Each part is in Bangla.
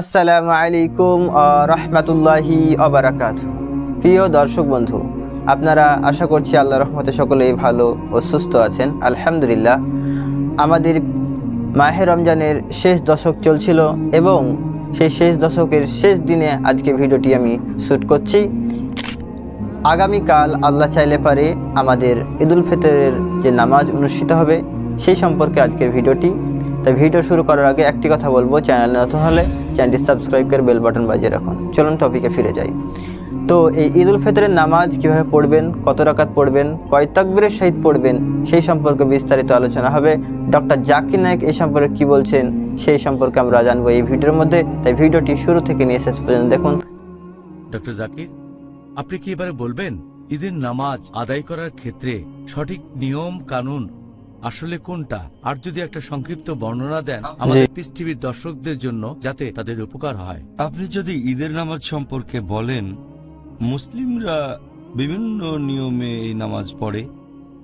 আসসালামু আলাইকুম রহমতুল্লাহি অবরাকাত প্রিয় দর্শক বন্ধু, আপনারা আশা করছি আল্লাহ রহমতে সকলেই ভালো ও সুস্থ আছেন। আলহামদুলিল্লাহ, আমাদের মাহে রমজানের শেষ দশক চলছিল এবং সেই শেষ দশকের শেষ দিনে আজকে ভিডিওটি আমি শ্যুট করছি। আগামীকাল আল্লাহ চাইলে পারে আমাদের ঈদুল ফিতরের যে নামাজ অনুষ্ঠিত হবে, সেই সম্পর্কে আজকের ভিডিওটি। তাই ভিডিও শুরু করার আগে একটি কথা বলব চ্যানেল নতুন হলে চ্যানেলটি সাবস্ক্রাইব করে বেল বাটন বাজিয়ে রাখুন। চলুন টপিকে ফিরে যাই। তো এই ঈদুল ফিতরের নামাজ কীভাবে পড়বেন, কত রাকাত পড়বেন, কয় তাকবীরের সহিত পড়বেন, সেই সম্পর্কে বিস্তারিত আলোচনা হবে। ডক্টর জাকির নায়ক এই সম্পর্কে কি বলছেন, সেই সম্পর্কে আমরা জানব এই ভিডিওর মধ্যে। তাই ভিডিওটি শুরু থেকে নিয়ে শেষ পর্যন্ত দেখুন। ডক্টর জাকির, আপনি কি এবারে বলবেন, ঈদের নামাজ আদায় করার ক্ষেত্রে সঠিক নিয়ম, কানুন আসলে কোনটা? আর যদি একটা সংক্ষিপ্ত বর্ণনা দেন আমাদের পিস টিভির দর্শকদের জন্য যাতে তাদের উপকার হয়। আপনি যদি ঈদের নামাজ সম্পর্কে বলেন মুসলিমরা বিভিন্ন নিয়মে এই নামাজ পড়ে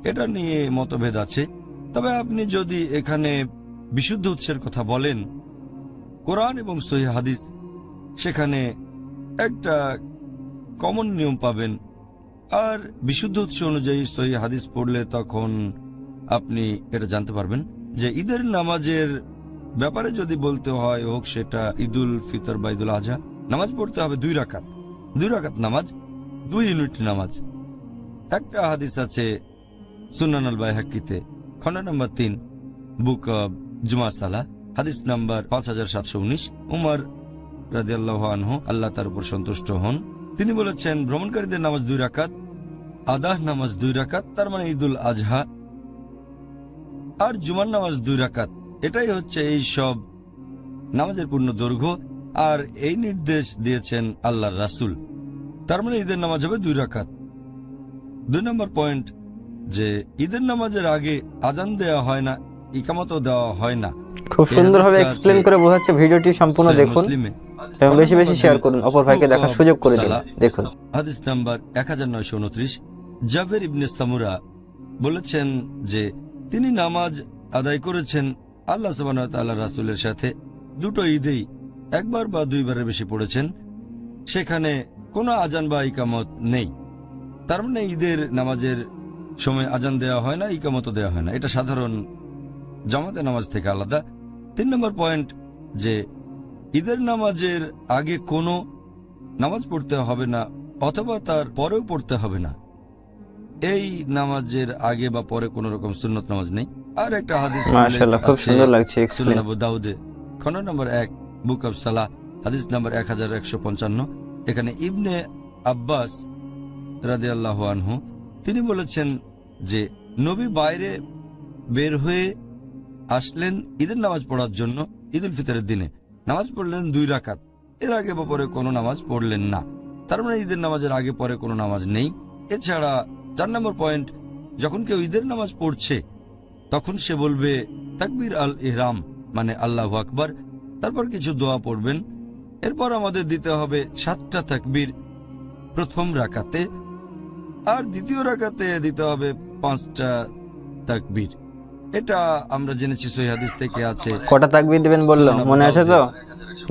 এটা নিয়ে মতভেদ আছে। তবে আপনি যদি এখানে বিশুদ্ধ উৎসের কথা বলেন কোরআন এবং সহি হাদিস সেখানে একটা কমন নিয়ম পাবেন। আর বিশুদ্ধ উৎস অনুযায়ী সহি হাদিস পড়লে তখন আপনি এটা জানতে পারবেন যে ঈদের নামাজের ব্যাপারে যদি বলতে হয় হোক সেটা ঈদুল ফিতর বা ঈদুল আজহা, নামাজ পড়তে হবে দুই রাকাত। দুই রাকাত নামাজ, দুই ইউনিট নামাজ। একটা হাদিস আছে সুনান আল বাইহাক্কিতে, খন্ড নম্বর তিন, বুক অব জুমা সালা হাদিস নাম্বার পাঁচ হাজার সাতশো উনিশ। উমর রাজিয়াল্লাহ আল্লাহ তার উপর সন্তুষ্ট হন। তিনি বলেছেন, ভ্রমণকারীদের নামাজ দুই রাকাত, আদাহ নামাজ দুই রাকাত, তার মানে ঈদুল আজহা আর জুমার নামাজ দুই রাকাত। এটাই হচ্ছে এই সব নামাজের পূর্ণ দৈর্ঘ্য আর এই নির্দেশ দিয়েছেন আল্লাহর রাসূল। তার মানে ঈদের নামাজ হবে দুই রাকাত। দুই নম্বর পয়েন্ট যে ঈদের নামাজের আগে আজান দেওয়া হয় না ইকামতও দেওয়া হয় না। খুব সুন্দরভাবে এক্সপ্লেন করে বোঝাচ্ছে ভিডিওটি সম্পূর্ণ দেখুন এবং বেশি বেশি শেয়ার করুন অপর ভাইকে দেখার সুযোগ করে দিন। দেখুন। হাদিস নাম্বার এক হাজার নয়শো উনত্রিশ। জাভের ইবনে সামুরা বলেছেন যে তিনি নামাজ আদায় করেছেন আল্লাহ সাবান রাসুলের সাথে। দুটো ঈদেই একবার বা দুইবারের বেশি পড়েছেন। সেখানে কোনো আজান বা ইকামত নেই। তার মানে ঈদের নামাজের সময় আজান দেওয়া হয় না, ইকামতও দেওয়া হয় না। এটা সাধারণ জামাতে নামাজ থেকে আলাদা। তিন নম্বর পয়েন্ট যে ঈদের নামাজের আগে কোনো নামাজ পড়তে হবে না অথবা তার পরেও পড়তে হবে না। এই নামাজের আগে বা পরে কোন রকম সুন্নত নামাজ নেই। আর একটা হাদিস মাশাআল্লাহ খুব সুন্দর লাগছে সুনান আবু দাউদে খন্ড নম্বর এক বুক অব সালাহ হাদিস নম্বর এক হাজার একশো পঞ্চান্ন। এখানে ইবনে আব্বাস রাদে আল্লাহ আনহু তিনি বলেছেন যে নবী বাইরে বের হয়ে আসলেন ঈদের নামাজ পড়ার জন্য ঈদুল ফিতরের দিনে। নামাজ পড়লেন দুই রাকাত। এর আগে বা পরে কোনো নামাজ পড়লেন না। তার মানে ঈদের নামাজের আগে পরে কোনো নামাজ নেই। এছাড়া চার নম্বর পয়েন্ট যখন কেউ ঈদের নামাজ পড়ছে তখন সে বলবে তাকবীর আল ইহরাম মানে আল্লাহ আকবার। তারপর কিছু দোয়া পড়বেন। এরপর আমাদের দিতে হবে সাতটা তাকবীর। প্রথম রাকাতে আর দ্বিতীয় রাকাতে দিতে হবে পাঁচটা তাকবির। এটা আমরা জেনেছি সহিহাদিস থেকে আছে। কটা তাকবীর দিবেন বলল? মনে আছে তো?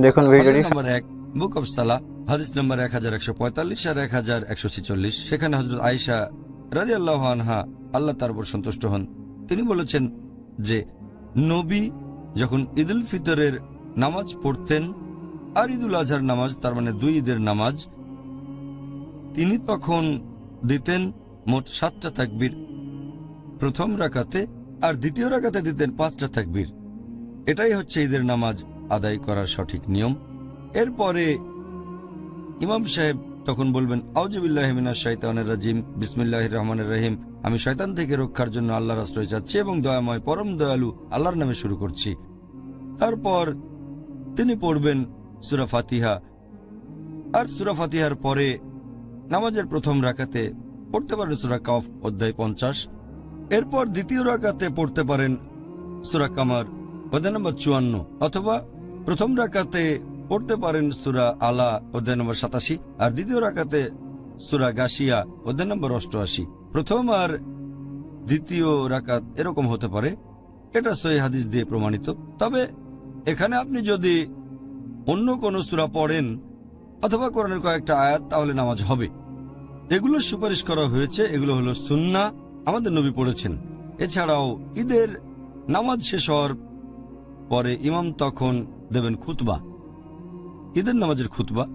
দেখুন ভিডিওটি। নম্বর এক বুক অফ সালা হাদিস নম্বর এক হাজার একশো পঁয়তাল্লিশ আর এক হাজার একশো ছিচল্লিশ। সেখানে হজরত আয়সা রাজি আল্লাহ আনহা, আল্লাহ তার উপর সন্তুষ্ট হন। তিনি বলেছেন যে, নবী যখন ঈদ উল ফিতরের নামাজ পড়তেন আর ঈদুল আজহার নামাজ, তার মানে দুই ঈদের নামাজ, তিনি তখন দিতেন মোট সাতটা তাকবীর। প্রথম রাকাতে আর দ্বিতীয় রাকাতে দিতেন পাঁচটা তাকবীর। এটাই হচ্ছে ঈদের নামাজ আদায় করার সঠিক নিয়ম। এরপরে ইমাম সাহেব তখন বলবেন আউজবিল্লাহমিনা শৈতানের রাজিম বিসমিল্লাহ রহমানের রহিম। আমি শয়তান থেকে রক্ষার জন্য আল্লাহর আশ্রয় চাচ্ছি এবং দয়াময় পরম দয়ালু আল্লাহর নামে শুরু করছি। তারপর তিনি পড়বেন সুরা ফাতিহা। আর সুরা ফাতিহার পরে নামাজের প্রথম রাকাতে পড়তে পারেন সুরা কফ অধ্যায় পঞ্চাশ। এরপর দ্বিতীয় রাকাতে পড়তে পারেন সুরা কামার অধ্যায় নম্বর চুয়ান্ন। অথবা প্রথম রাকাতে পড়তে পারেন সুরা আলা অধ্যায় নম্বর সাতাশি, আর দ্বিতীয় রাকাতে সুরা গাশিয়া অধ্যায় নম্বর অষ্টআশি। প্রথম আর দ্বিতীয় রাকাত এরকম হতে পারে। এটা সহি হাদিস দিয়ে প্রমাণিত। তবে এখানে আপনি যদি অন্য কোন সুরা পড়েন অথবা কোরআনের কয়েকটা আয়াত, তাহলে নামাজ হবে। এগুলো সুপারিশ করা হয়েছে। এগুলো হলো সুন্না আমাদের নবী পড়েছেন। এছাড়াও ঈদের নামাজ শেষ হওয়ার পরে ইমাম তখন দেবেন খুতবা। ঈদের নামাজের খুতবা,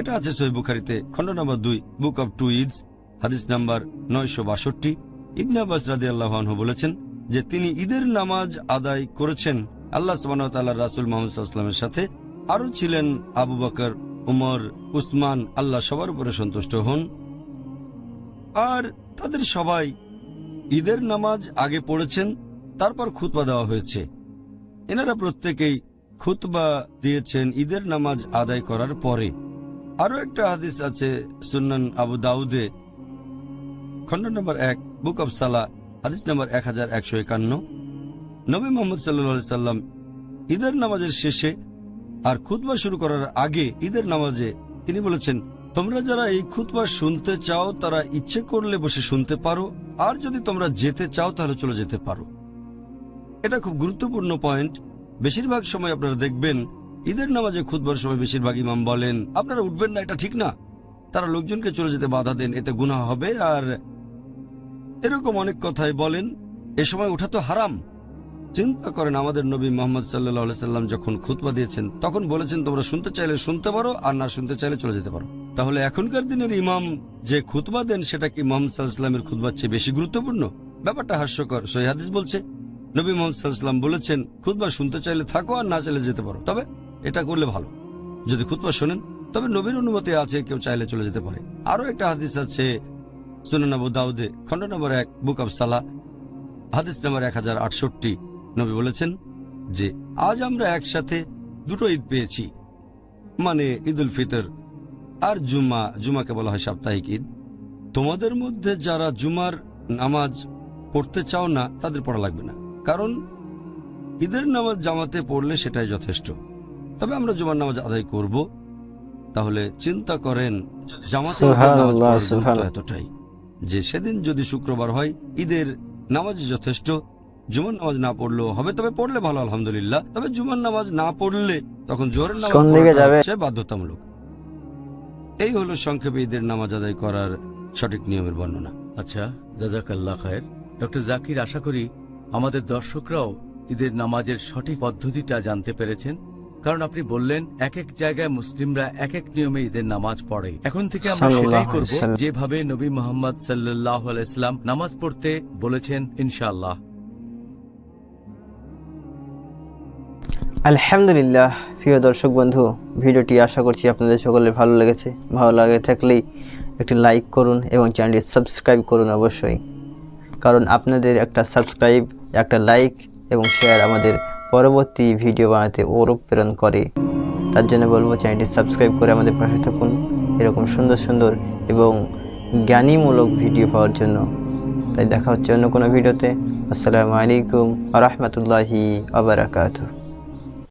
এটা আছে সহি বুখারিতে, খণ্ড নম্বর দুই, বুক অব টু ঈদস, হাদিস নাম্বার নয়শো বাষট্টি। ইবনে আব্বাস রাদি আল্লাহানহু বলেছেন যে তিনি ঈদের নামাজ আদায় করেছেন আল্লাহ সুবাহ রাসুল মোহাম্মদ সাল্লামের সাথে। আরও ছিলেন আবু বকর, উমর, উসমান, আল্লাহ সবার উপরে সন্তুষ্ট হন। আর তাদের সবাই ঈদের নামাজ আগে পড়েছেন, তারপর খুতবা দেওয়া হয়েছে। এনারা প্রত্যেকেই খুতবা দিয়েছেন ঈদের নামাজ আদায় করার পরে। আরও একটা হাদিস আছে সুন্নান আবু দাউদে। খণ্ড নম্বর এক, বুক অব সালা, হাদিস নম্বর এক হাজার একশো একান্ন। নবী মোহাম্মদ সাল্লা সাল্লাম ঈদের নামাজের শেষে আর খুতবা শুরু করার আগে ঈদের নামাজে তিনি বলেছেন, তোমরা যারা এই খুতবা শুনতে চাও, তারা ইচ্ছে করলে বসে শুনতে পারো, আর যদি তোমরা যেতে চাও, তাহলে চলে যেতে পারো। এটা খুব গুরুত্বপূর্ণ পয়েন্ট। বেশিরভাগ সময় আপনারা দেখবেন, ঈদের নামাজে খুতবার সময় বেশিরভাগ ইমাম বলেন, আপনারা উঠবেন না, এটা ঠিক না। তারা লোকজনকে চলে যেতে বাধা দেন, এতে গুনাহ হবে। আর এরকম অনেক কথাই বলেন, এ সময় ওঠা তো হারাম। চিন্তা করেন আমাদের নবী মোহাম্মদ সাল্লাহ সাল্লাম যখন খুতবা দিয়েছেন, তখন বলেছেন, তোমরা শুনতে চাইলে শুনতে পারো, আর না শুনতে চাইলে চলে যেতে পারো। তাহলে এখনকার দিনের ইমাম যে খুতবা দেন, সেটা কি মোহাম্মদ সাল্লাহামের খুতবার চেয়ে বেশি গুরুত্বপূর্ণ? ব্যাপারটা হাস্যকর সৈহাদিস বলছে। নবী মোহাম্মদ বলেছেন, খুতবা শুনতে চাইলে থাকো আর না চাইলে যেতে পারো। তবে এটা করলে ভালো। যদি খুতবা শোনেন, তবে নবীর অনুমতি আছে, কেউ চাইলে চলে যেতে পারে। আরও একটা হাদিস আছে, সুনান আবু দাউদে, খণ্ড নম্বর এক, বুক অব সালা, হাদিস নম্বর এক হাজার আটষট্টি। নবী বলেছেন যে, আজ আমরা একসাথে দুটো ঈদ পেয়েছি। মানে ঈদ উল ফিতর আর জুমা জুমাকে বলা হয় সাপ্তাহিক ঈদ। তোমাদের মধ্যে যারা জুমার নামাজ পড়তে চাও না, তাদের পড়া লাগবে না। কারণ ঈদের নামাজ জামাতে পড়লে সেটাই যথেষ্ট। তবে আমরা জুমার নামাজ আদায় করব। তাহলে চিন্তা করেন জামাতে। এতটাই যে সেদিন যদি শুক্রবার হয় ঈদের নামাজ যথেষ্ট। জুমার নামাজ না পড়লেও হবে তবে পড়লে ভালো আলহামদুলিল্লাহ। তবে জুমার নামাজ না পড়লে তখন জোহরের নামাজ বাধ্যতামূলক। এই হলো সংক্ষেপে ঈদের নামাজ আদায় করার সঠিক নিয়মের বর্ণনা। আচ্ছা জাজাকাল্লাহ খায়ের। ডক্টর জাকির আশা করি আমাদের দর্শকরাও ঈদের নামাজের সঠিক পদ্ধতিটা জানতে পেরেছেন। কারণ আপনি বললেন এক এক জায়গায় মুসলিমরা এক এক নিয়মে ঈদের নামাজ পড়ে। এখন থেকে আমরা সেটাই করব যেভাবে নবী মোহাম্মদ সাল্লাহ আলাইসলাম নামাজ পড়তে বলেছেন ইনশাআল্লাহ। আলহামদুলিল্লাহ প্রিয় দর্শক বন্ধু ভিডিওটি আশা করছি আপনাদের সকলের ভালো লেগেছে। ভালো লাগে থাকলেই একটি লাইক করুন এবং চ্যানেলটি সাবস্ক্রাইব করুন অবশ্যই। কারণ আপনাদের একটা সাবস্ক্রাইব একটা লাইক এবং শেয়ার আমাদের পরবর্তী ভিডিও বানাতে অনুপ্রেরণ করে। তার জন্য বলব চ্যানেলটি সাবস্ক্রাইব করে আমাদের পাশে থাকুন। এরকম সুন্দর সুন্দর এবং জ্ঞানীমূলক ভিডিও পাওয়ার জন্য। তাই দেখা হচ্ছে অন্য কোনো ভিডিওতে আসসালামু আলাইকুম রহমতুল্লাহি আবরাকাতু